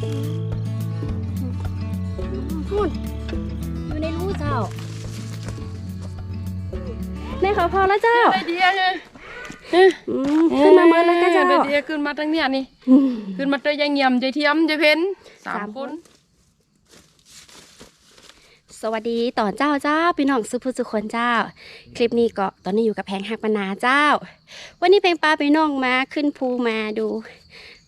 หุ่นอยู่ในรูเจ้าในขอพอแล้วเจ้าไอเดียไงอืมขึ้นมาเมื่อแล้วก็เจ้าไอเดียขึ้นมาตั้งเนี่ยนี่อืมขึ้นมาเตยยายเงียมยายเทียมยายเพ้นสามสามคคนนสวัสดีตอนเจ้าเจ้าพี่น้องสุภุสุคนเจ้า คลิปนี้ก็ตอนนี้อยู่กับแพงหักปนาเจ้า วันนี้เพลงปลาพี่น้องมาขึ้นภูมาดู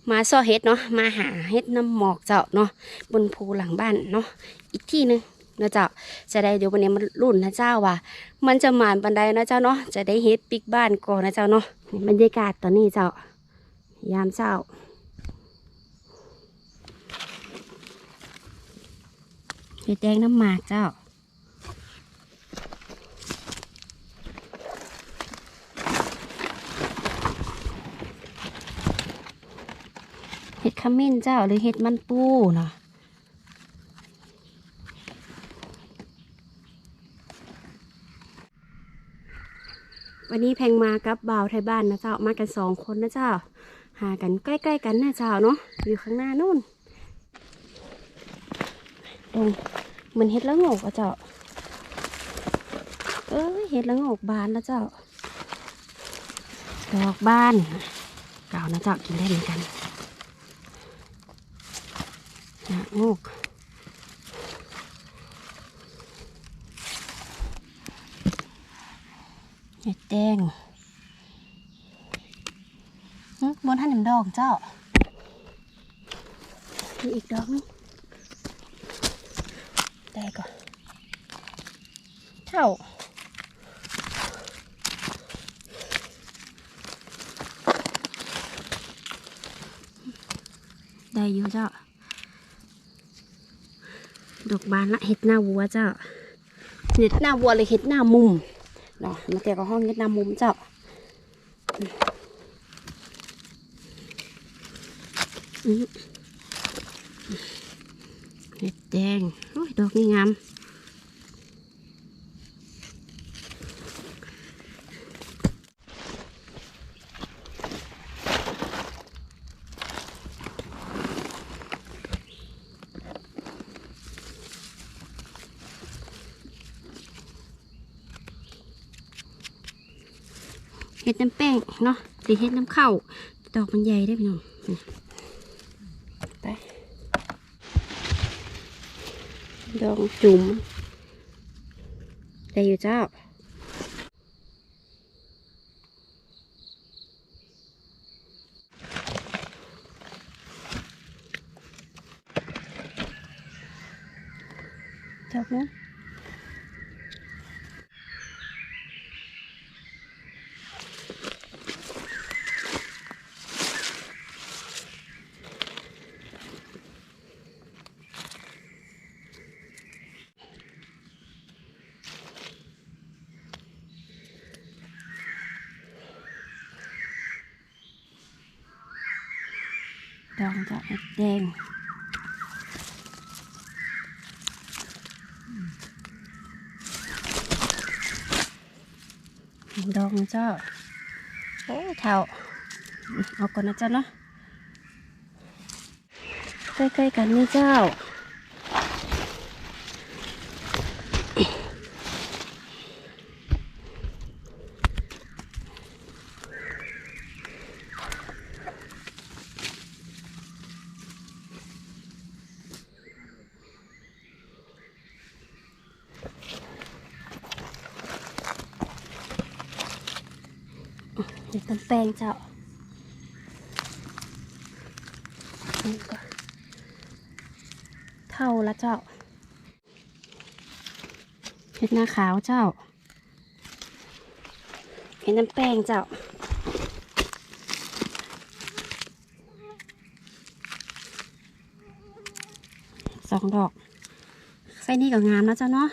มาซ่อเฮ็ดเนาะมาหาเฮ็ดน้ำหมอกเจ้าเนาะบนภูหลังบ้านเนาะอีกที่หนึงนะเจ้าจะได้เดี๋ยววันนี้มันรุ่นนะเจ้าว่า มันจะหมานบันไดนะเจ้าเนาะจะได้เฮ็ดปิกบ้านก่อนนะเจ้าเนาะบรรยากาศตอนนี้เจ้ายามเจ้าเห็ดแดงน้ำหมากเจ้า เห็ดขมิ้นเจ้าหรือเห็ดมันปูเนาะวันนี้แพงมากับบ่าวไทยบ้านนะเจ้ามากันสองคนนะเจ้า หากันใกล้ๆกันนะเจ้าเนาะอยู่ข้างหน้านู่นตรงเหมือนเห็ดละโงกอะเจ้าเอ้ยเห็ดละโงกบานแล้วเจ้าดอกบานเก่านะเจ้ากินได้เหมือนกัน ละโงกเห็ดแดงบนท่านหนึ่งดอกเจ้ามีอีกดอกนึงได้ก่อนเท่าได้อยู่เจ้า ดอกบานละเห็ดหน้าวัวเจ้าเห็ดหน้าวัวเลยเห็ดหน้ามุมเนาะมาเกี่ยวกับห้องเห็ดหน้ามุมเจ้าอืมเห็ดแดงโอ้ยดอกนี่งาม น้ำแป้งเนาะสีเห็ดน้ำข้าดอกมันใหญ่ได้พี่น้องไปดอกจุ่มได้อยู่เจ้า จบแล้ว ดองจะแดงดองเจ้าโอ้เท่าเอาก่อนนะเจ้าเนาะใกล้ๆกันนี่เจ้า เดี๋ยวต้นแป้งเจ้าเท่าละเจ้าเห็ดหน้าขาวเจ้าเห็ดน้ำแป้งเจ้าสองดอกไส้นี่ก็งามแล้วเจ้าเนาะ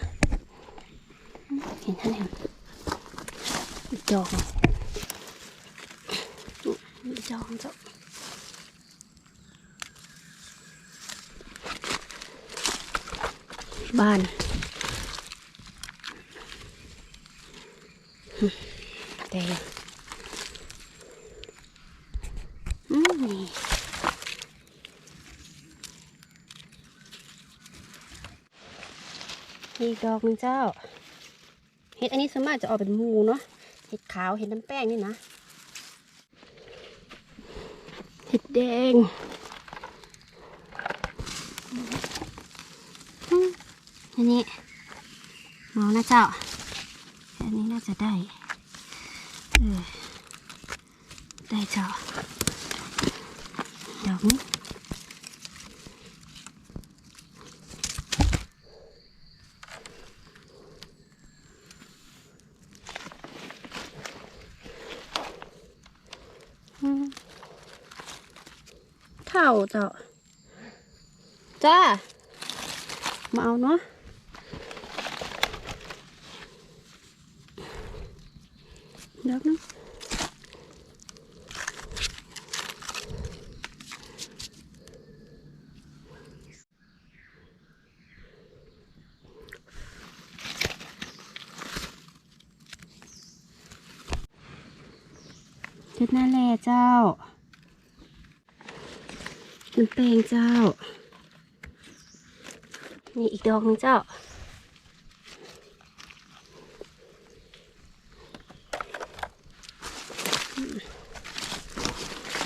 เห็นท่านเห็นอีกดอก จองจบบ้적반 네. 음. 네. อีกดอกนึงเจ้า เห็ดอันนี้ส่มากจะออกเป็นมูเนาะ เห็ดขาว เห็ดน้ำแป้งนี่นะ แดงอืมอันนี้เมานะเจ้า อันนี้น่าจะได้ เออ ได้เจ้าดอกนี้ อืม เท่าเจ้าจ้า มาเอาเนาะเดี๋ยวนะเจ็ดหน้าแลเจ้า เป็นแปลงเจ้า นี่อีกดอกนึงเจ้า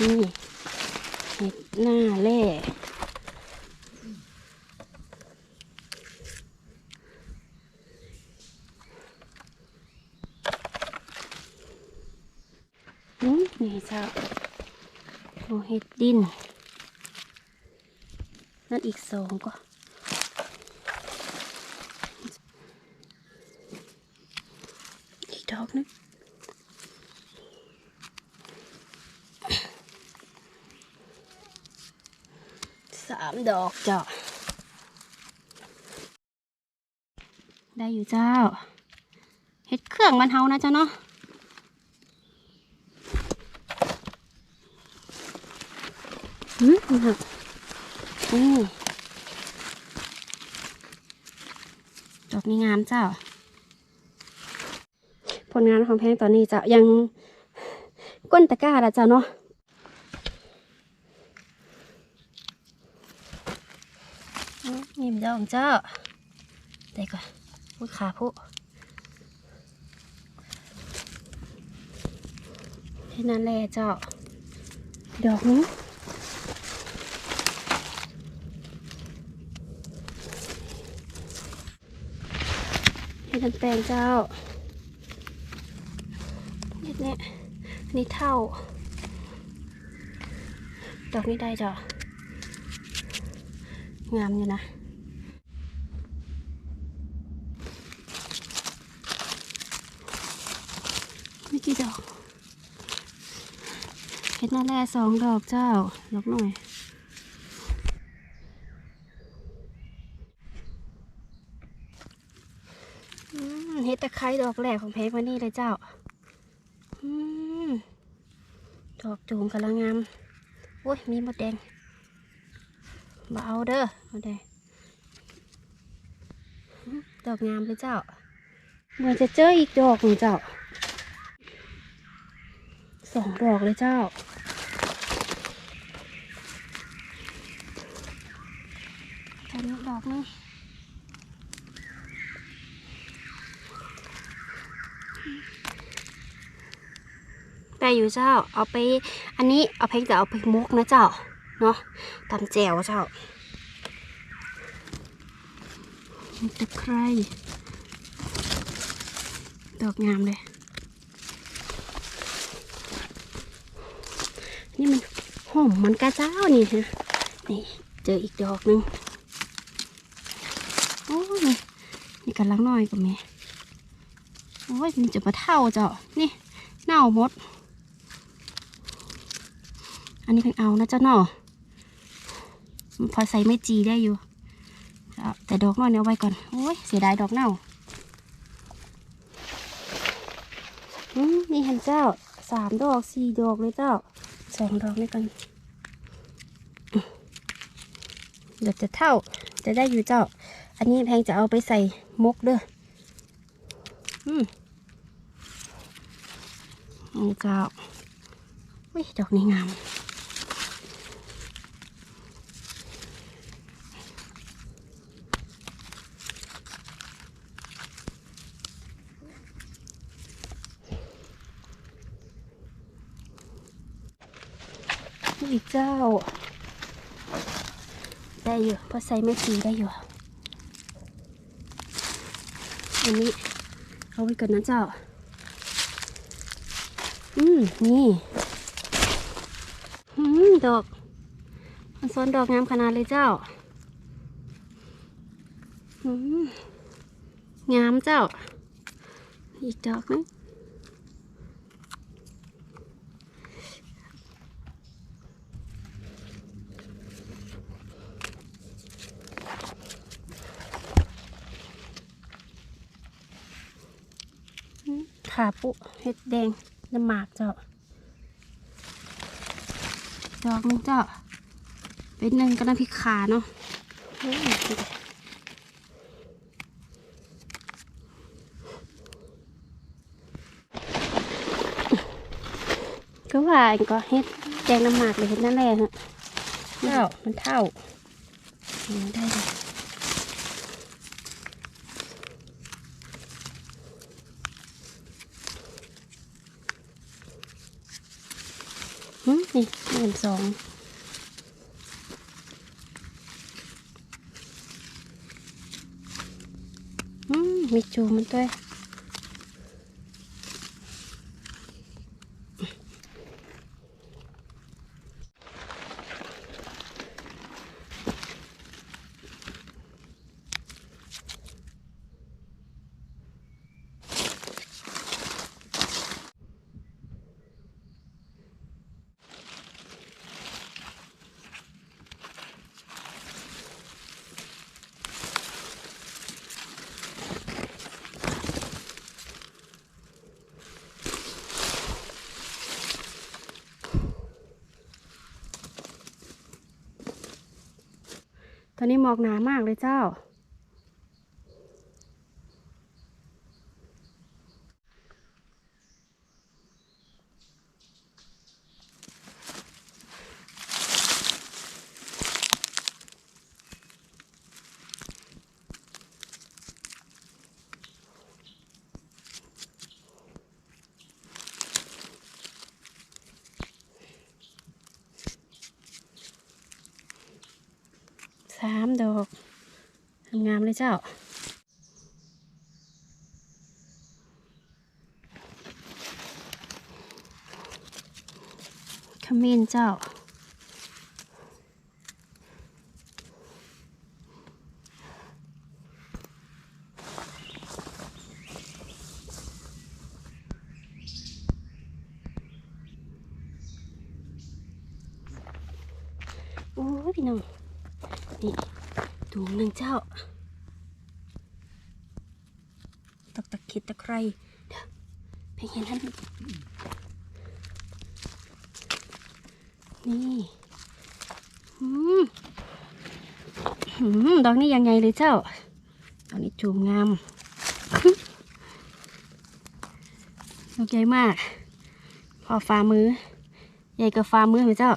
นี่เห็ดหน้าแร่อืมนี่เจ้าโอ้เห็ดดิน นั่นอีกสองก็อีกดอกนึงสามดอกเจ้าได้อยู่เจ้าเฮ็ดเครื่องมันเฮานะเจ้าเนาะหืมนี่ ค่ะนี่ดอกนี้งามเจ้า ผลงานของแพงตอนนี้จะยังก้นตะกร้าละจ้ะเนาะอืมนี่มันเจ้าของเจ้าได้ก่อนพูดขาผู้แค่นั้นแหละเจ้า ดอกนี้ ทันแปลงเจ้านี่เนี่ยนนี้เท่า ดอกนี้ได้จ้ะงามอยู่นะไม่กี่ดอกเห็ดหน้าแร่สองดอกเจ้าลบหน่อย อืมเห็ด ตะไคร้ดอกแรกของเพชรวันนี้เลยเจ้าอดอกจูงกำลังงามโอ้ย มีหมดแดงมาเอาเด้อมดแดงอืมดอกงามเลยเจ้าเหมือนจะเจออีกดอกหนึ่งเจ้า สองดอกเลยเจ้าตอนนี้ดอกนึง ได้ อยู่เจ้า เอาไป อันนี้เอาเพลงจะเอาไปมุกนะเจ้า เนาะตำแจวเจ้าตะไคร้ดอกงามเลย นี่มันหอมมันกระเจ้านี่ฮะนี่เจออีกดอกหนึ่งโอ้ยนี่กันลังน้อยกับแม่โอ้ยมันจะมาเท่าเจ้า นี่เน่าหมด อันนี้เพิ่งเอานะเจ้าเนาะพอใส่ไม่จีได้อยู่ แต่ดอกน้อยเนี่ยไว้ก่อน โอ้ยเสียดายดอกเน่าอืมนี่เห็นเจ้าสามดอกสี่ดอกเลยเจ้าสองดอกนี่กันเดี๋ยวจะเท่าจะได้อยู่เจ้า อันนี้แพงจะเอาไปใส่มกเด้ออืมนี่เจ้าอุ้ยดอกนี้งาม อีกเจ้า ได้อยู่เพราะใส่ไม่ตีได้อยู่ อันนี้เอาไว้ก่อนนะเจ้า อืมนี่อืมดอกมันซ้อนดอกงามขนาดเลยเจ้า อืมงามเจ้า อีกดอกนึงอืม ขาปุเห็ดแดงน้ำหมากเจ้าดอกนึงเจ้าเป็นหนึ่งก็น้ำพริกขาเนาะโอ้ยก็ว่าอันก็เฮ็ดแกงน้ำหมากเลยเฮ็ดนั่นแหละฮะเท่ามันเท่าอืมได้เลย นี่หนึ่งสองอืมมีจูมันด้วย ตอนนี้หมอกหนามากเลยเจ้า สามดอกงามเลยเจ้าขมิ้นเจ้า โอ้ยพี่น้อง นี่ถุงหนึ่งเจ้า ตกตะคิดตะไคร้เดี๋ยวไปเห็นท่านนี่อืมอืม ดอกนี้ยังไงเลยเจ้าดอกนี้จูมงามดอกใหญ่มาก พอฝ่ามือ ใหญ่กับฝ่ามือไหมเจ้า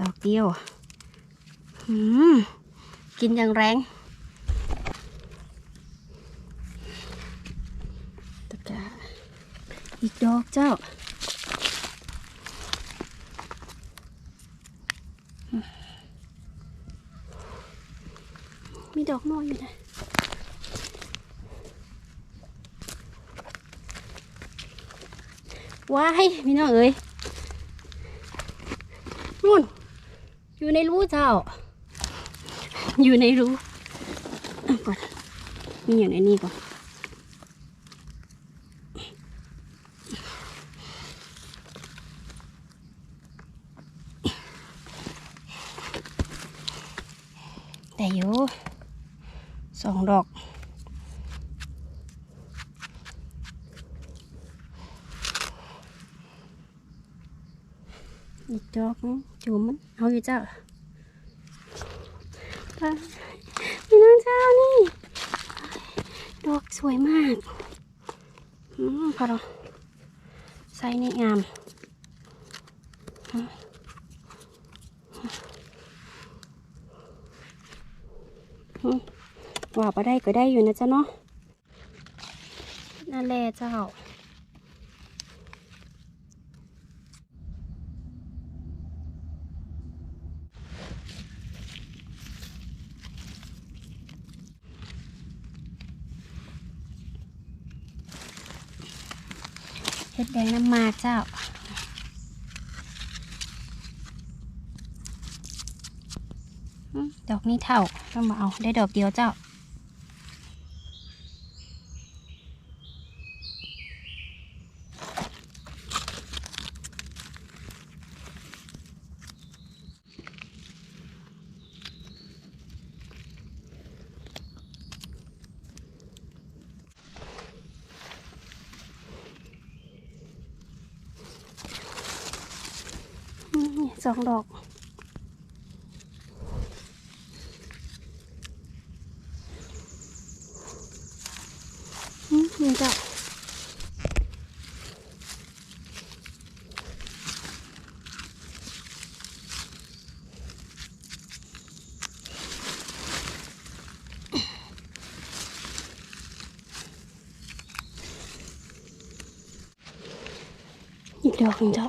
ดอกเดียวกินอย่างแรงตะก้าอีกดอกเจ้า มีดอกน้อยอยู่นะว้ายพี่น้องเอ้ยนู่น อยู่ในรูเจ้า อยู่ในรูก่อนมีอย่างในนี้ก่อน แต่อยู่สองดอก อีกดอกจูมันเอาอยู่เจ้าไปพี่น้องเจ้านี่ ดอกสวยมากอืมพอเราไซส์นี่งามอืมอืมว่าไปได้ก็ได้อยู่นะเจ๊ะเนาะนั่นแหละเจ้า ดแดงน้ำมาเจ้าดอกนี้เท่าต้องมาเอาได้ดอกเดียวเจ้า อืมนี่ สองดอก นี่จ้ะอีกดอกหนึ่งจ้ะ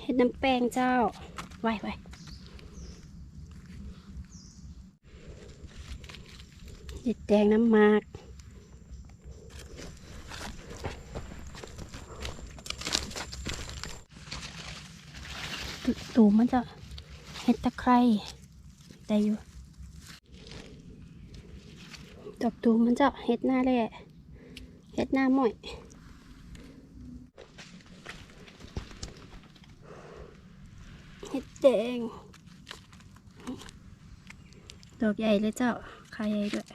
เห็ด น้ำแป้งเจ้า ไว้ไว้เห็ดแดงน้ำมากต,ตูมันจะเห็ดตะไคร้ได้อยู่ดอกตูมันจะเห็ดหน้าแร่เห็ดหน้าหม่อย เห็ด แดง ดอกใหญ่เลยเจ้าคาใหญ่ด้วย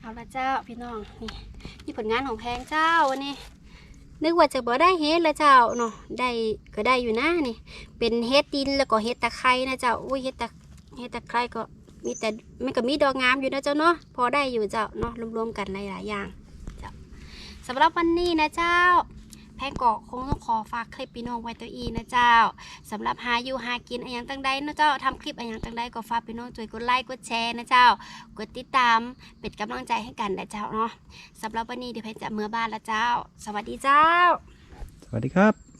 เอาละเจ้าพี่น้องนี่นี่ผลงานของแพงเจ้าวันนี้ นึกว่าจะบ่ได้เฮ็ดละเจ้าเนาะได้ก็ได้อยู่นะนี่ เป็นเฮ็ดดินแล้วก็เฮ็ดตะไคร้นะเจ้าอุ้ยเฮ็ดตะเฮ็ดตะไคร้ก็มีแต่มันก็มีดอกงามอยู่นะเจ้าเนาะพอได้อยู่เจ้าเนาะรวมๆกันหลายๆอย่าง สำหรับวันนี้นะเจ้า แพงก็คงต้องขอฝากคลิปพี่น้องไว้ตัวอีนะเจ้าสำหรับหาอยู่หากินอะไรอย่างต่างใดนะเจ้าทำคลิปอะไรอย่างต่างใดก็ฝากพี่น้องช่วยกดไลค์กดแชร์นะเจ้ากดติดตามเป็นกำลังใจให้กันนะเจ้าเนาะสำหรับวันนี้เดี๋ยวแพงจะเมื่อบ้านละเจ้า สวัสดีเจ้า สวัสดีครับ